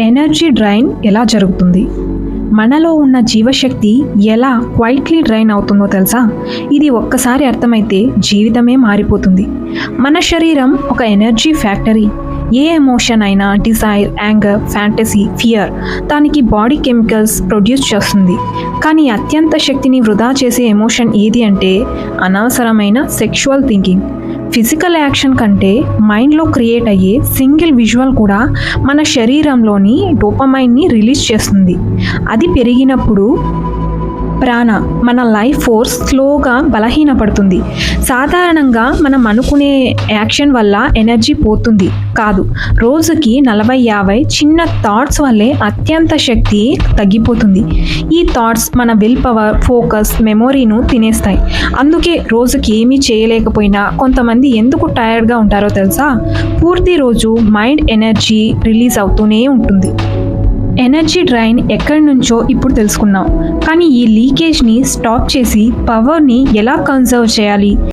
Energy drain ఎలా జరుగుతుంది? మనలో ఉన్న జీవశక్తి ఎలా క్వైట్లీ డ్రైన్ అవుతుందో తెలుసా? ఇది ఒక్కసారి అర్థమైతే జీవితమే మారిపోతుంది. మన శరీరం ఒక ఎనర్జీ ఫ్యాక్టరీ. ఏ ఎమోషన్ అయినా డిజైర్ యాంగర్ ఫ్యాంటసీ ఫియర్ దానికి బాడీ కెమికల్స్ ప్రొడ్యూస్ చేస్తుంది. కానీ అత్యంత శక్తిని వృధా చేసే ఎమోషన్ ఏది అంటే అనవసరమైన సెక్షువల్ థింకింగ్. ఫిజికల్ యాక్షన్ కంటే మైండ్లో క్రియేట్ అయ్యే సింగిల్ విజువల్ కూడా మన శరీరంలోని డోపమైన్ని రిలీజ్ చేస్తుంది. అది పెరిగినప్పుడు ప్రాణ మన లైఫ్ ఫోర్స్ స్లోగా బలహీనపడుతుంది. సాధారణంగా మనం అనుకునే యాక్షన్ వల్ల ఎనర్జీ పోతుంది. కాదు రోజుకి నలభై యాభై చిన్న థాట్స్ వల్లే అత్యంత శక్తి తగ్గిపోతుంది. ఈ థాట్స్ మన విల్ పవర్ ఫోకస్ మెమొరీను తినేస్తాయి. అందుకే రోజుకి ఏమీ చేయలేకపోయినా కొంతమంది ఎందుకు టైర్డ్గా ఉంటారో తెలుసా? పూర్తి రోజు మైండ్ ఎనర్జీ రిలీజ్ అవుతూనే ఉంటుంది. ఎనర్జీ డ్రైన్ ఎక్కడి నుంచో ఇప్పుడు తెలుసుకున్నాం కానీ ఈ లీకేజ్ని స్టాప్ చేసి పవర్ని ఎలా కన్సర్వ్ చేయాలి?